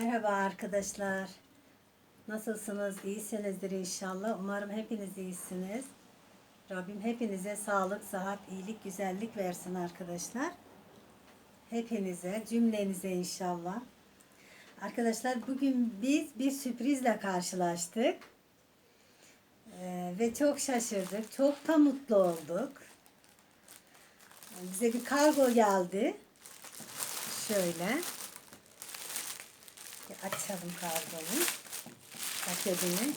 Merhaba arkadaşlar. Nasılsınız? İyisinizdir inşallah. Umarım hepiniz iyisiniz. Rabbim hepinize sağlık, sıhhat, iyilik, güzellik versin arkadaşlar. Hepinize, cümlenize inşallah. Arkadaşlar bugün biz bir sürprizle karşılaştık. Ee, ve çok şaşırdık. Çok da mutlu olduk. Bize bir kargo geldi. Şöyle. Bir açalım kargonun paketini.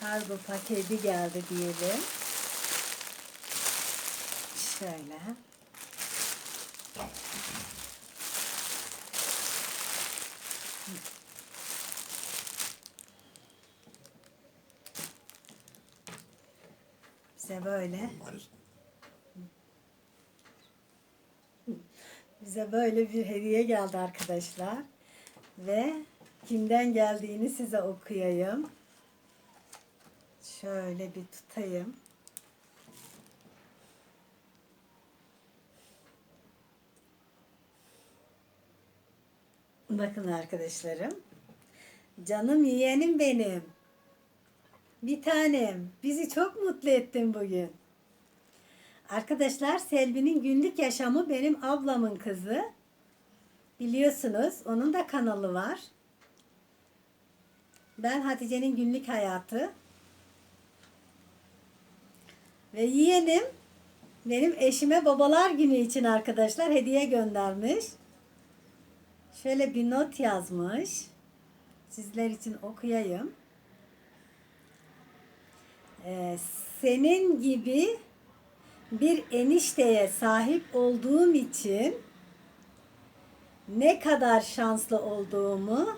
Kargo paketi geldi diyelim. Şöyle. Bize böyle Bize böyle bir hediye geldi arkadaşlar. Ve kimden geldiğini size okuyayım. Şöyle bir tutayım. Bakın arkadaşlarım. Canım yeğenim benim. Bir tanem. Bizi çok mutlu ettin bugün. Arkadaşlar Selvi'nin günlük yaşamı benim ablamın kızı. Biliyorsunuz onun da kanalı var. Ben Hatice'nin günlük hayatı. Ve yeğenim benim eşime babalar günü için arkadaşlar hediye göndermiş. Şöyle bir not yazmış. Sizler için okuyayım. Ee, senin gibi bir enişteye sahip olduğum için ne kadar şanslı olduğumu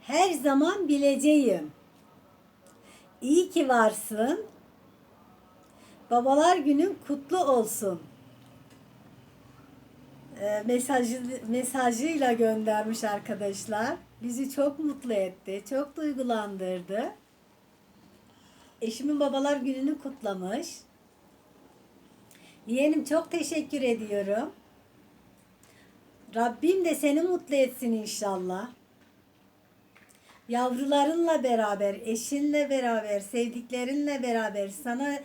her zaman bileceğim. İyi ki varsın. Babalar günün kutlu olsun. Ee, mesajı, mesajıyla göndermiş arkadaşlar. Bizi çok mutlu etti. Çok duygulandırdı. Eşimin babalar gününü kutlamış. Yeğenim çok teşekkür ediyorum. Rabbim de seni mutlu etsin inşallah. Yavrularınla beraber, eşinle beraber, sevdiklerinle beraber sana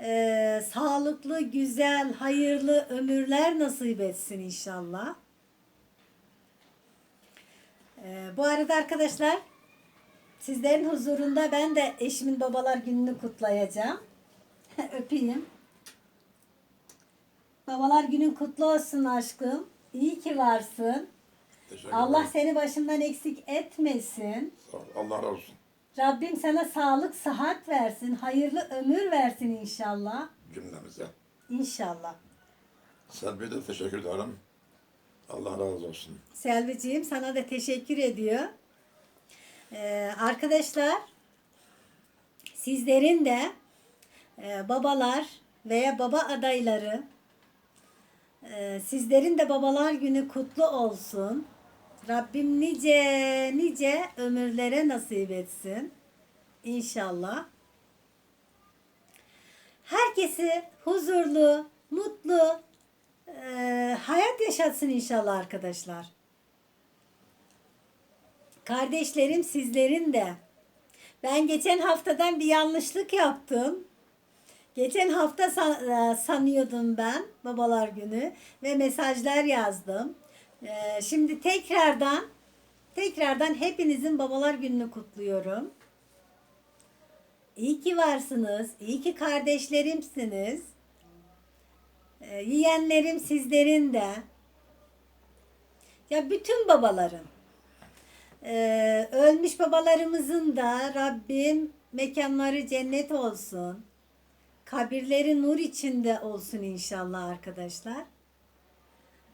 e, sağlıklı, güzel, hayırlı ömürler nasip etsin inşallah. E, bu arada arkadaşlar sizlerin huzurunda ben de eşimin babalar gününü kutlayacağım. Öpeyim. Babalar günün kutlu olsun aşkım. İyi ki varsın. Teşekkür Allah ederim. seni başımdan eksik etmesin. Sağ ol. Allah razı olsun. Rabbim sana sağlık, sıhhat versin. Hayırlı ömür versin inşallah. Cümlemize. İnşallah. Selvi'ye de teşekkür ederim. Allah razı olsun. Selviciğim sana da teşekkür ediyor. Ee, arkadaşlar sizlerin de e, babalar veya baba adayları sizlerin de babalar günü kutlu olsun. Rabbim nice nice ömürlere nasip etsin. İnşallah. Herkesi huzurlu, mutlu e, hayat yaşatsın inşallah arkadaşlar. Kardeşlerim sizlerin de. Ben geçen haftadan bir yanlışlık yaptım. Geçen hafta e, sanıyordum ben babalar günü ve mesajlar yazdım. E, Şimdi tekrardan tekrardan hepinizin babalar gününü kutluyorum. İyi ki varsınız. İyi ki kardeşlerimsiniz. E, Yiyenlerim sizlerin de. Ya bütün babaların. Ölmüş babalarımızın da Rabbim mekanları cennet olsun. Kabirleri nur içinde olsun inşallah arkadaşlar.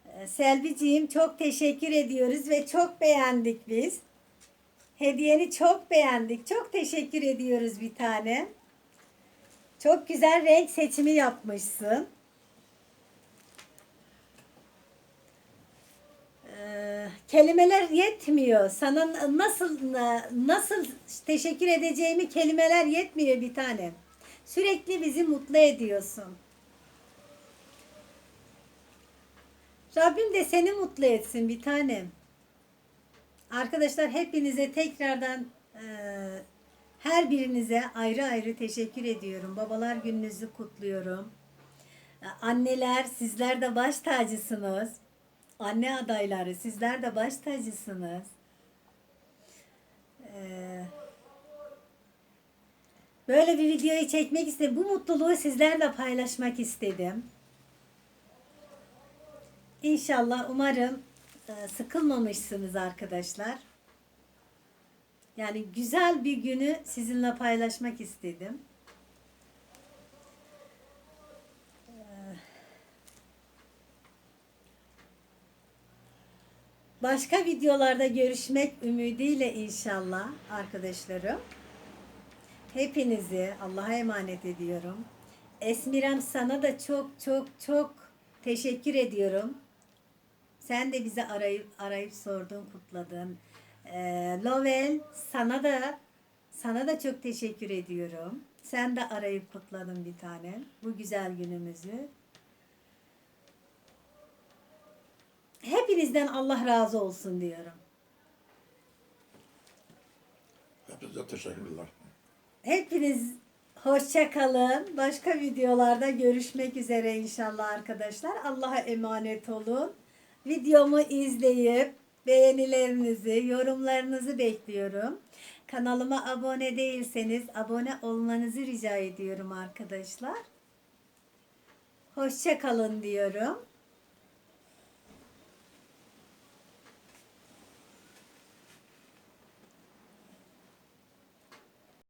Ee, Selviciğim çok teşekkür ediyoruz ve çok beğendik biz. Hediyeni çok beğendik. Çok teşekkür ediyoruz bir tane. Çok güzel renk seçimi yapmışsın. Ee, kelimeler yetmiyor. Sana nasıl nasıl teşekkür edeceğimi kelimeler yetmiyor bir tane. Sürekli bizi mutlu ediyorsun. Rabbim de seni mutlu etsin bir tanem. Arkadaşlar hepinize tekrardan e, her birinize ayrı ayrı teşekkür ediyorum. Babalar gününüzü kutluyorum. E, Anneler sizler de baş tacısınız. Anne adayları sizler de baş tacısınız. E, Böyle bir videoyu çekmek istedim. Bu mutluluğu sizlerle paylaşmak istedim. İnşallah umarım e, sıkılmamışsınız arkadaşlar. Yani güzel bir günü sizinle paylaşmak istedim. Ee, Başka videolarda görüşmek ümidiyle inşallah arkadaşlarım. Hepinizi Allah'a emanet ediyorum. Esmirem sana da çok çok çok teşekkür ediyorum. Sen de bizi arayıp arayıp sordun, kutladın. Ee, Lovel sana da sana da çok teşekkür ediyorum. Sen de arayıp kutladın bir tane bu güzel günümüzü. Hepinizden Allah razı olsun diyorum. Hepinize teşekkürler. Hepiniz hoşça kalın. Başka videolarda görüşmek üzere inşallah arkadaşlar. Allah'a emanet olun. Videomu izleyip beğenilerinizi, yorumlarınızı bekliyorum. Kanalıma abone değilseniz abone olmanızı rica ediyorum arkadaşlar. Hoşça kalın diyorum.